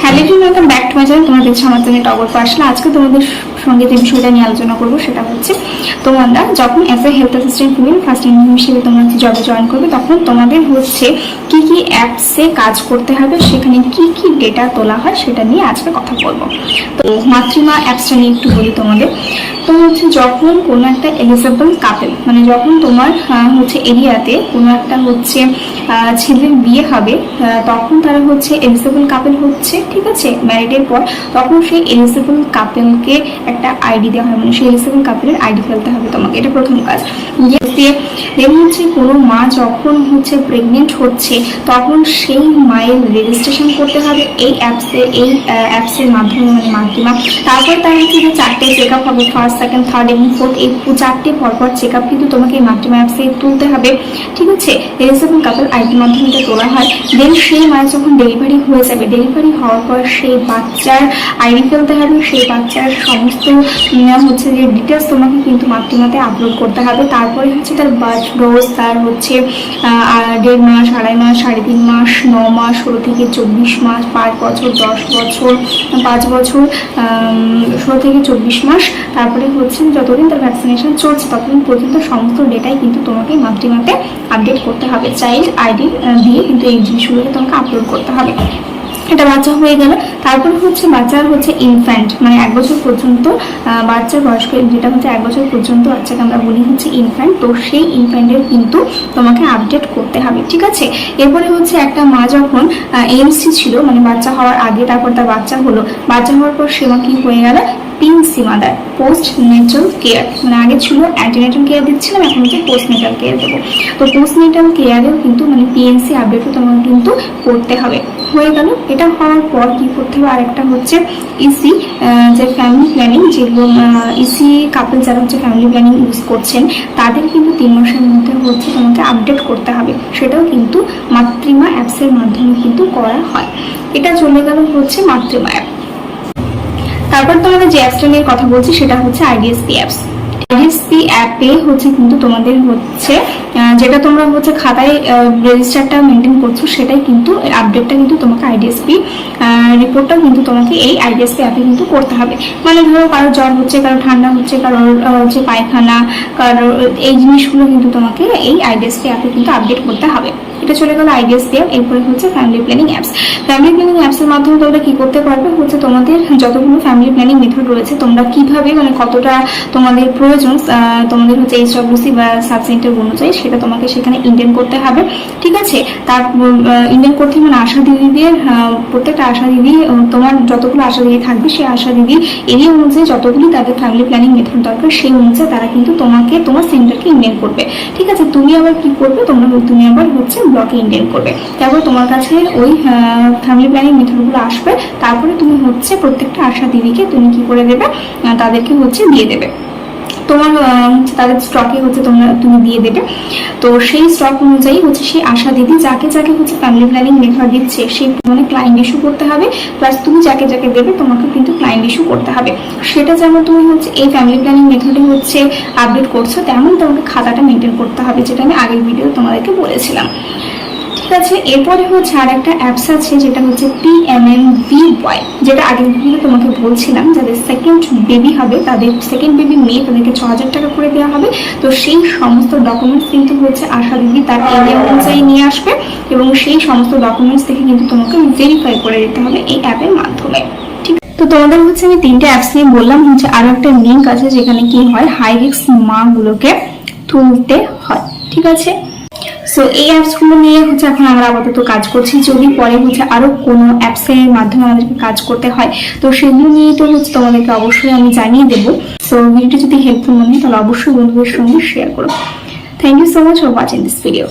Hello back to my channel তোমাদের সামনে আমি টগর পাশলা আজকে তোমাদের সঙ্গে যে বিষয়টা নিয়ে আলোচনা করব সেটা হচ্ছে তোমরা যখন as a health assistant female first engine হিসেবে তোমরা জবে জয়েন করবে, তখন তোমাদের হচ্ছে কি কি অ্যাপসে কাজ করতে হবে, সেখানে কি কি ডেটা তোলা হয় সেটা নিয়ে আজকে কথা বলব। তো মাতৃমা অ্যাপসটা নিয়ে একটু বলি তোমাদের। তো হচ্ছে যখন কোনো একটা এলিজেবল কাপেল মানে যখন তোমার হচ্ছে এরিয়াতে কোনো একটা হচ্ছে ছেলের বিয়ে হবে তখন তারা হচ্ছে এলিজেবল কাপেল হচ্ছে, ঠিক আছে? ম্যারিডের পর, তখন সেই এলিজেবল কাপেলকে একটা আইডি দেওয়া হয় মানে সেই এলিজেবল কাপেলের আইডি ফেলতে হবে তোমাকে, এটা প্রথম কাজ। হচ্ছে কোনো মা যখন হচ্ছে প্রেগনেন্ট হচ্ছে, তখন সেই মায়ের রেজিস্ট্রেশন করতে হবে এই অ্যাপসে এই অ্যাপসের মাধ্যমে মানে মাধ্যমে তারপর তার হচ্ছে যে চারটে চেক আপ হবে ফার্স্ট সেকেন্ড থার্ড এবং ফোর্থ এই চারটে পরপর চেক আপ কিন্তু তোমাকে এই মাধ্যমে অ্যাপসে তুলতে হবে। ঠিক আছে? রেজিস্ট্রেশন কাপল আইডির মাধ্যমে তোলা হয়। দেন সেই মায়ের যখন ডেলিভারি হয়ে যাবে ডেলিভারি হওয়ার পর সেই বাচ্চার আইডি ফেলতে হবে, সেই বাচ্চার সমস্ত হচ্ছে যে ডিটেলস তোমাকে কিন্তু মাতৃমাতে আপলোড করতে হবে। তারপরে হচ্ছে তার বার্থ ডোজ তার হচ্ছে দেড় মাস, আড়াই মাস, সাড়ে তিন মাস, ন মাস, ষোলো থেকে চব্বিশ মাস, পাঁচ বছর, দশ বছর, পাঁচ বছর ষোলো থেকে চব্বিশ মাস। তারপরে হচ্ছে যতদিন তার ভ্যাকসিনেশন চলছে, ততদিন পর্যন্ত সমস্ত ডেটাই কিন্তু তোমাকে মাতৃমাতে আপডেট করতে হবে। চাইল্ড আইডি দিয়ে কিন্তু এই জিনিসগুলোকে তোমাকে আপলোড করতে হবে। এটা বাচ্চা হয়ে গেল। তারপর হচ্ছে বাচ্চার হচ্ছে ইনফ্যান্ট মানে এক বছর পর্যন্ত বাচ্চার বয়স্ক, যেটা হচ্ছে এক বছর পর্যন্ত বাচ্চাকে আমরা বলি হচ্ছে ইনফ্যান্ট তো সেই ইনফ্যান্টের কিন্তু তোমাকে আপডেট করতে হবে, ঠিক আছে? এরপরে হচ্ছে একটা মা যখন এমসি ছিল মানে বাচ্চা হওয়ার আগে তারপর তার বাচ্চা হলো, বাচ্চা হওয়ার পর সেবা কি হয়ে গেল? PNC mother postnatal care মানে আগে ছিল অ্যান্টিনেটাল কেয়ার দিচ্ছিলাম, এখন হচ্ছে পোস্ট নেটাল কেয়ার দেবো। তো পোস্ট নেটাল কেয়ারেও কিন্তু মানে পিএনসি আপডেটও তোমাকে কিন্তু করতে হবে। হয়ে গেল। এটা হওয়ার পর কি করতে হবে? আরেকটা হচ্ছে ইসি যে ফ্যামিলি প্ল্যানিং যেগুলো ইসি কাপল যারা হচ্ছে ফ্যামিলি প্ল্যানিং ইউজ করছেন, তাদের কিন্তু তিন মাসের মধ্যে হচ্ছে তোমাকে আপডেট করতে হবে। সেটাও কিন্তু মাতৃমা অ্যাপসের মাধ্যমে কিন্তু করা হয়। এটা চলে গেল হচ্ছে মাতৃমা অ্যাপ তারপর তোমাদের যে অ্যাপসটা নিয়ে কথা বলছি, সেটা হচ্ছে আইডিএসপি অ্যাপস আইডিএসপি অ্যাপে হচ্ছে কিন্তু তোমাদের হচ্ছে যেটা তোমরা হচ্ছে খাতায় রেজিস্টারটা মেনটেন করছ, সেটাই কিন্তু আপডেটটা কিন্তু তোমাকে আইডিএসপি রিপোর্টটা কিন্তু তোমাকে এই আইডিএসপি অ্যাপে কিন্তু করতে হবে। মানে ধরো কারও জ্বর হচ্ছে কারও ঠান্ডা হচ্ছে কারোর হচ্ছে পায়খানা কারোর এই জিনিসগুলো কিন্তু তোমাকে এই আইডিএসপি অ্যাপে কিন্তু আপডেট করতে হবে। এটা চলে গেল আইডিএসপি অ্যাপ এরপরে হচ্ছে family planning apps family planning অ্যাপসের মাধ্যমে তোমরা কি করতে পারবে? হচ্ছে তোমাদের যতগুলো ফ্যামিলি প্ল্যানিং মেথড রয়েছে তোমরা কীভাবে মানে কতটা তোমাদের প্রয়োজন তোমাদের হচ্ছে এইচডব্লিউসি বা সাব সেন্টার অনুযায়ী সেটা তোমাকে সেখানে ইন্ডিয়ান করতে হবে। ঠিক আছে? তার ইন্ডিয়ান করতে মানে আশা দিদিদের আহ, প্রত্যেকটা আশা দিদি তোমার যতগুলো আশা দিদি থাকবে, সেই আশা দিদি এরিয়া অনুযায়ী যতগুলি তাদের ফ্যামিলি প্ল্যানিং মেথড দরকার, সেই অনুযায়ী তারা কিন্তু তোমাকে, তোমার সেন্টারকে ইন্ডিয়ান করবে। ঠিক আছে, তুমি আবার কি করবে? তোমরা তুমি আবার হচ্ছে ব্লকে ইন্ডিয়ান করবে। তারপর তোমার কাছে ওই ফ্যামিলি প্ল্যানিং মেথডগুলো আসবে, তারপরে তুমি হচ্ছে প্রত্যেকটা আশা দিদিকে তুমি কি করে দেবে? তাদেরকে হচ্ছে দিয়ে দেবে। তোমার তাদের স্টকে হচ্ছে তোমরা তুমি দিয়ে দেবে। তো সেই স্টক অনুযায়ী হচ্ছে সেই আশা দিদি, যাকে যাকে হচ্ছে ফ্যামিলি প্ল্যানিং মেথড দিচ্ছে সেই মানে ক্লায়েন্ট ইস্যু করতে হবে। প্লাস তুমি যাকে যাকে দেবে, তোমাকে কিন্তু ক্লায়েন্ট ইস্যু করতে হবে। সেটা যেমন তুমি হচ্ছে এই ফ্যামিলি প্ল্যানিং মেথডে হচ্ছে আপডেট করছ, তেমন তোমাকে খাতাটা মেনটেন করতে হবে, যেটা আমি আগের ভিডিও তোমাদেরকে বলেছিলাম। ঠিক আছে, এরপরে হচ্ছে আর একটা অ্যাপস আছে যেটা হচ্ছে পিএমএম বি বয় যেটা আগের ভিডিও তোমাকে বলছিলাম যাদের সেকেন্ড বেবি হবে, তাদের সেকেন্ড বেবি মেয়ে তাদেরকে ছ হাজার টাকা করে দেওয়া হবে। তো সেই সমস্ত ডকুমেন্টস কিন্তু হচ্ছে আশা দিদি তার এরিয়া অনুযায়ী নিয়ে আসবে এবং সেই সমস্ত ডকুমেন্টস থেকে কিন্তু তোমাকে ভেরিফাই করে দিতে হবে এই অ্যাপের মাধ্যমে। তো তোমাদের হচ্ছে আমি তিনটে অ্যাপস নিয়ে বললাম, হচ্ছে আরও একটা লিঙ্ক আছে যেখানে কি হয় হাই রিক্স মা গুলোকে তুলতে হয়। ঠিক আছে? সো এই অ্যাপসগুলো নিয়ে হচ্ছে এখন আমরা আপাতত কাজ করছি। যদি পরে হচ্ছে আরও কোনো অ্যাপসের মাধ্যমে আমাদেরকে কাজ করতে হয়, তো সেগুলো নিয়ে তো হচ্ছে তোমাদেরকে অবশ্যই আমি জানিয়ে দেবো। সো ভিডিওটি যদি হেল্পফুল মনে হয়, তাহলে অবশ্যই বন্ধুদের সঙ্গে শেয়ার করো। Thank you so much for watching this video